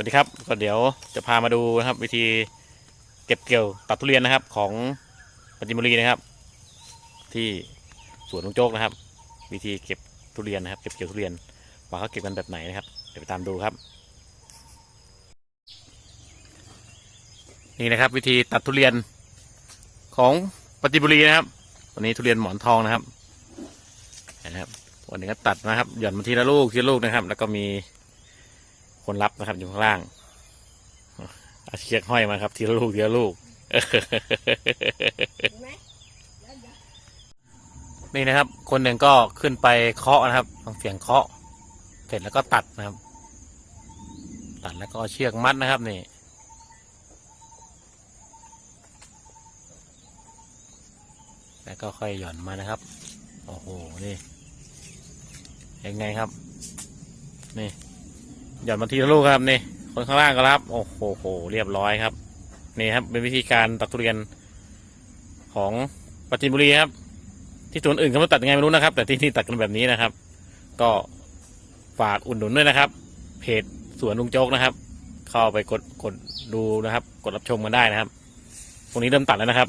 วัสดีครับก็เดี๋ยวจะพามาดูนะครับ วิธีเก็บเกี่ยวตัดทุเรียนนะครับ ของปจิมบุรีนะครับ ที่สวนลุงโจ๊กนะครับ วิธีเก็บทุเรียนนะครับ เก็บเกี่ยวทุเรียนว่าเขาเก็บกันแบบไหนนะครับ เดี๋ยวไปตามดูครับ นี่นะครับ วิธีตัดทุเรียนของปจิมบุรีนะครับวันนี้ทุเรียนหมอนทองนะครับนะครับวันนี้ก็ตัดนะครับ หย่อนมาทีละลูกทีละลูกนะครับ แล้วก็มี คนรับนะครับ อยู่ข้างล่างอาเชือกห้อยมาครับ ทีละลูกทีละลูกนี่นะครับ คนหนึ่งก็ขึ้นไปเคาะนะครับฟังเสียงเคาะ เสร็จแล้วก็ตัดนะครับ ตัดแล้วก็เชือกมัดนะครับนี่แล้วก็ค่อยหย่อนมานะครับ โอ้โห นี่ ยังไงครับ นี่ หย่อนมาทีละลูกครับนี่คนข้างล่างก็รับ โอ้โหเรียบร้อยครับ นี่ครับ เป็นวิธีการตัดทุเรียนของปราจินบุรีครับ ที่สวนอื่นเขาตัดยังไงไม่รู้นะครับ แต่ที่นี่ตัดกันแบบนี้นะครับ ก็ฝากอุดหนุนด้วยนะครับ เพจสวนลุงโจ๊กนะครับ เข้าไปกดกดดูนะครับ กดรับชมกันได้นะครับพรุ่งนี้เริ่มตัดแล้วนะครับ